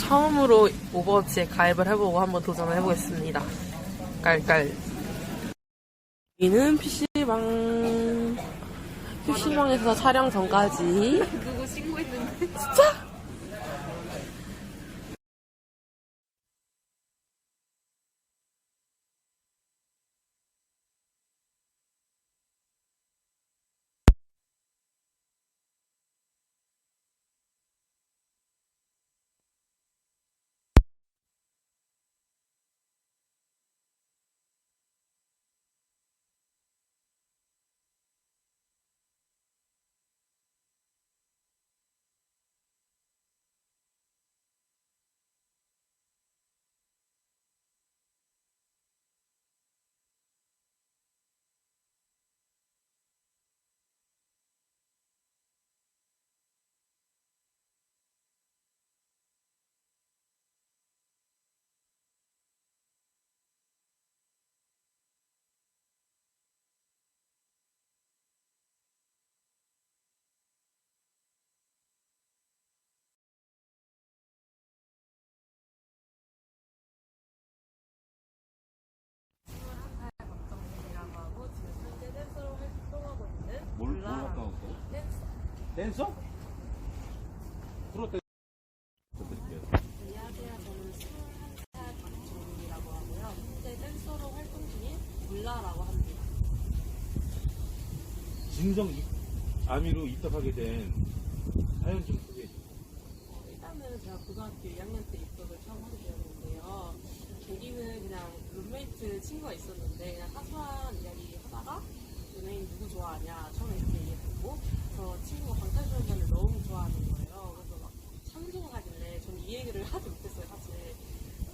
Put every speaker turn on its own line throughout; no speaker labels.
처음으로 오버워치에 가입을 해보고 한번 도전을 해보겠습니다. 깔깔. 여기는 PC방. PC방에서 촬영 전까지.
누구 신고했는데? 이라고 하고 지금 현재 댄서로 활동하고 있는
뭘, 뭘
몰라.
갔다 왔어?
댄서.
댄서? 프로 댄서.
안녕하세요. 저는 21살 박정민이라고 하고요. 현재 댄서로 활동 중인 몰라라고 합니다.
진성 이- 아미로 입덕하게 된 사연 좀 소개해 주세요.
어, 일단은 제가 고등학교 2학년 때 입덕을 처음 하게 되었는데요. 계기는 그냥 룸메이트 친구가 있었는데 그냥 사소한 이야기 하다가 연예인 누구 좋아하냐 처음에 이렇게 얘기했고 저 친구가 방탄소년단을 너무 좋아하는 거예요. 그래서 막 찬송을 하길래 저는 이 얘기를 하지 못했어요 사실.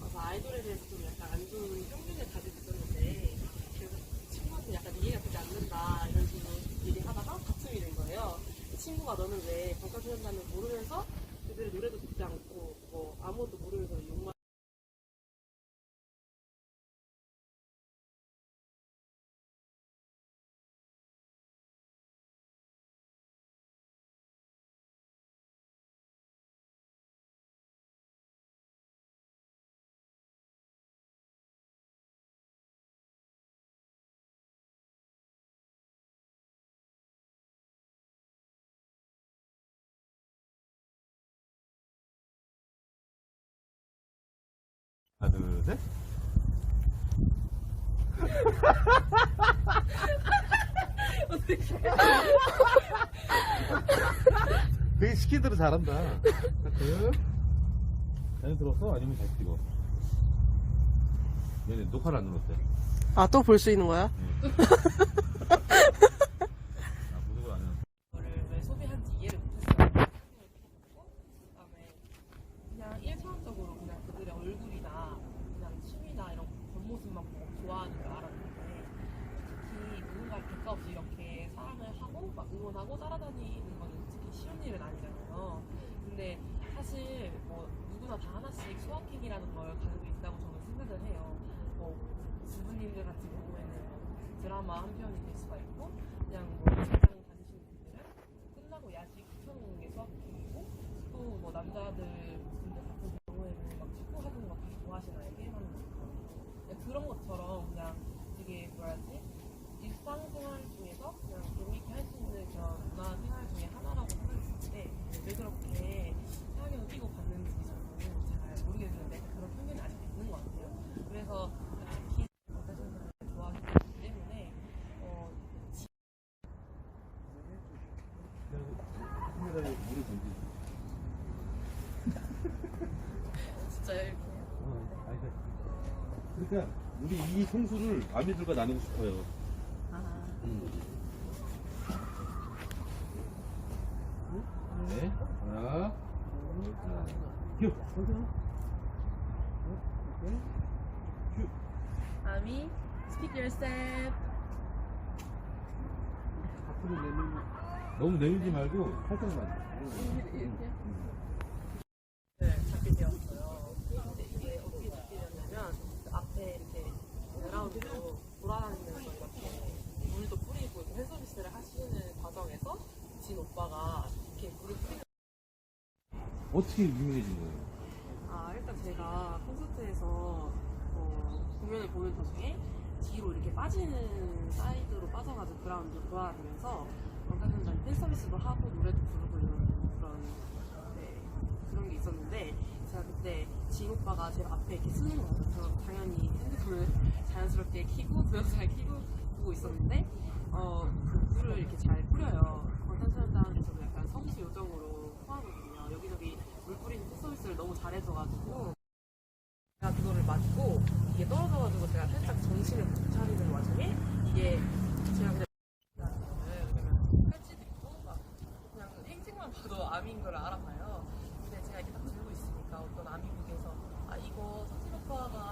그래서 아이돌에 대해서 좀 약간 안 좋은 편견을 가지고 있었는데 그래서 친구한테 약간 이해가 되지 않는다 이런 식으로 얘기하다가 다툼이 된 거예요. 친구가 너는 왜 방탄소년단을 모르면서 그들의 노래도 듣지 않고 뭐 아무것도 모르면서 욕만
하나, 둘, 셋. 되게 시킨 대로 잘한다. 하트. 잘 들었어? 아니면 잘 찍어? 얘네 녹화를 안 눌렀대.
아, 또 볼 수 있는 거야?
아, 구독을 안 했는데.
거를 왜 소비한지 이해를 못했어요. 그다음에 그냥 1차원적으로 그냥 그들의 얼굴이나 그냥 취미나 이런 겉모습만 보고 좋아하는 줄 알았는데 특히 누군가를 객가 없이 이렇게 사랑을 하고 막 응원하고 따라다니는 거는 특히 쉬운 일은 근데 사실 뭐 누구나 다 하나씩 소확행이라는 걸 가지고 있다고 저는 생각을 해요. 뭐 주부님들 같은 경우에는 뭐 드라마 한 편이 될 수가 있고 그냥 뭐 직장 다니시는 분들은 끝나고 야식 시켜먹는 게 소확행이고 또 뭐 남자들 분들 같은 경우에는 막 축구 하는 거 되게 좋아하시나요? 게임하는 거 그런 것처럼 그냥 되게 뭐라지 일상생활 중에서 그냥 재미있게 할 수 있는 그런 문화 생활 중에 하나라고 생각이 드는데 왜 그렇게 생활을 끼고 갔는지 저는 잘 모르겠는데 그런 편견이 아직 있는 것 같아요. 그래서 특히 방탄소년단을 좋아하기 때문에 어,
카메라에 물을 던지지.
진짜 이렇게
어, 아니다. 그러니까 우리 이 성수를 아미들과 나누고 싶어요. 네. 하나. 둘, 큐. 큐.
아미, speak yourself.
너무 내밀지 말고 살짝만.
네, 잡게 되었어요. 근데 이게 어떻게 잡게 되었냐면 그 앞에 이렇게 그라운드로 돌아다니면서 이렇게 물도 뿌리고 이렇게 팬 서비스를 하시는 과정에서 진 오빠가 이렇게 물을 뿌리는
어떻게 유명해진 거예요?
아 제가 콘서트에서 어, 공연을 보는 도중에 뒤로 이렇게 빠지는 사이드로 빠져가지고 그라운드 돌아다니면서 방탄소년단 팬 서비스도 하고 노래도 부르고 이런 그런 네, 그런 게 있었는데 제가 그때 지인 오빠가 제 앞에 이렇게 쓰는 거 같아서 당연히 핸드폰을 자연스럽게 키고 동영상을 키고 보고 있었는데 어, 그 불을 이렇게 잘 뿌려요. 방탄소년단에서도 약간 성시 요정으로 포함하거든요. 여기저기 물 뿌리는 팬 서비스를 너무 잘해줘가지고 제가 그거를 맞고 이게 떨어져가지고 제가 살짝 정신을 못 차리는 와중에 이게 제가 그냥 팔찌도 있고 막 그냥 행색만 봐도 암인 걸 알아봐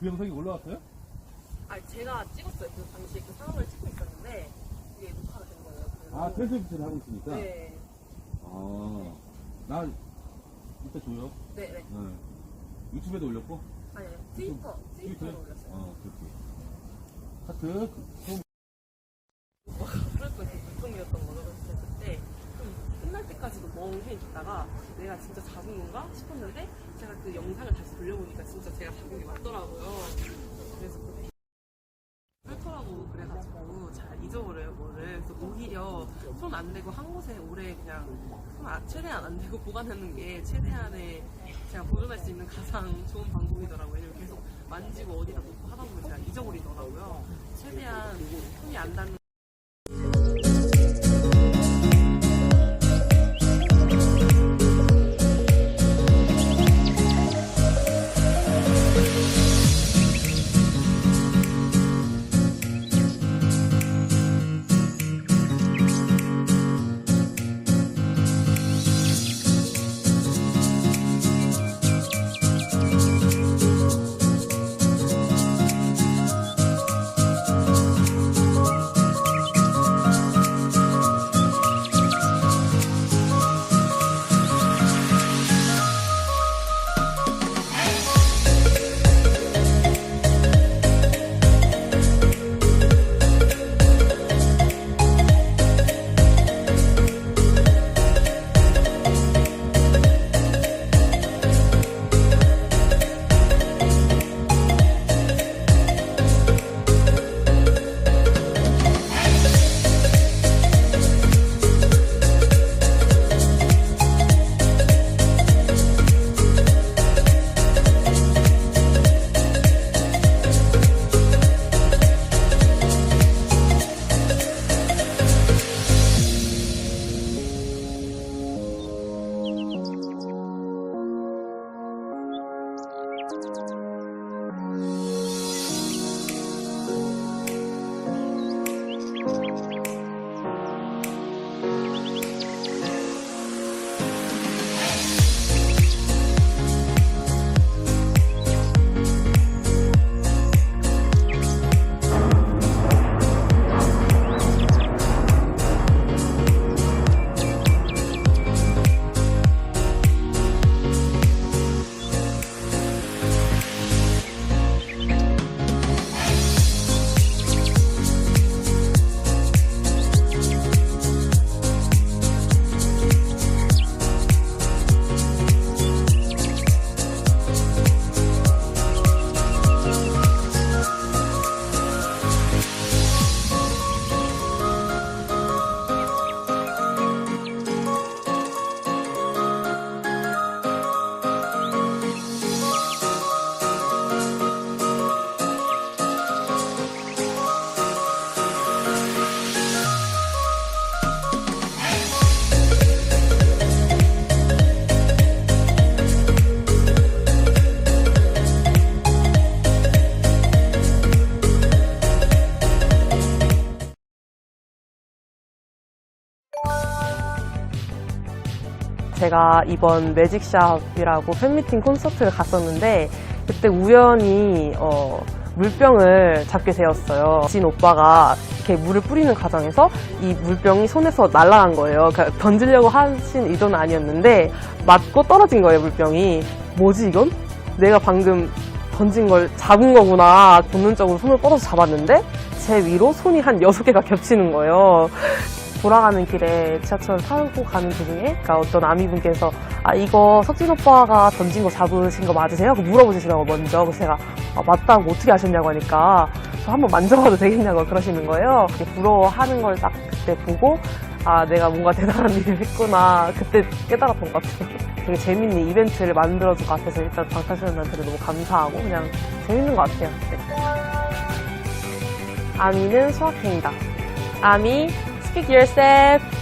그 영상이
올라왔어요?
아니 제가 찍었어요. 그 당시에 그 상황을 찍고 있었는데 이게 녹화가 된 거예요. 그래서
아, 텔레비전을 하고 있으니까?
네,
아, 나 이따 줘요.
네, 네.
네. 유튜브에도 올렸고?
아니 트위터, 트위터에
트위터에?
올렸어요.
어, 그렇게. 하트, 그,
그럴 거 이렇게 걱정이었던 거죠. 그래서 그때 좀 끝날 때까지도 멍해 있다가 내가 진짜 잡은 건가 싶었는데 제가 그 영상을 다시 돌려보니까 진짜 제가 잡은 게 맞더라고요. 그래서 그때 털터라고 그래가지고 잘 잊어버려요 뭐를. 그래서 오히려 손 안 대고 한 곳에 오래 그냥 손 아- 최대한 안 대고 보관하는 게 최대한의 제가 보존할 수 있는 가장 좋은 방법이더라고요. 왜냐면 계속 만지고 어디다 놓고 하다 보면 제가 잊어버리더라고요. 최대한 손이 안 닿는 제가 이번 매직샵이라고 팬미팅 콘서트를 갔었는데 그때 우연히 어, 물병을 잡게 되었어요. 진 오빠가 이렇게 물을 뿌리는 과정에서 이 물병이 손에서 날아간 거예요. 그러니까 던지려고 하신 의도는 아니었는데 맞고 떨어진 거예요, 물병이. 뭐지 이건? 내가 방금 던진 걸 잡은 거구나. 본능적으로 손을 뻗어서 잡았는데 제 위로 손이 한 여섯 개가 겹치는 거예요. 돌아가는 길에 지하철 타고 가는 도중에 그러니까 어떤 아미분께서 아 이거 석진 오빠가 던진 거 잡으신 거 맞으세요? 그 물어보시더라고 먼저. 그래서 제가 아, 맞다고 어떻게 아셨냐고 하니까 저 한번 만져봐도 되겠냐고 그러시는 거예요. 부러워하는 걸 딱 그때 보고 아 내가 뭔가 대단한 일을 했구나. 그때 깨달았던 것 같아요. 되게 재밌는 이벤트를 만들어준 것 같아서 일단 방탄소년단한테 너무 감사하고 그냥 재밌는 것 같아요. 네. 아미는 수학행이다. 아미 speak yourself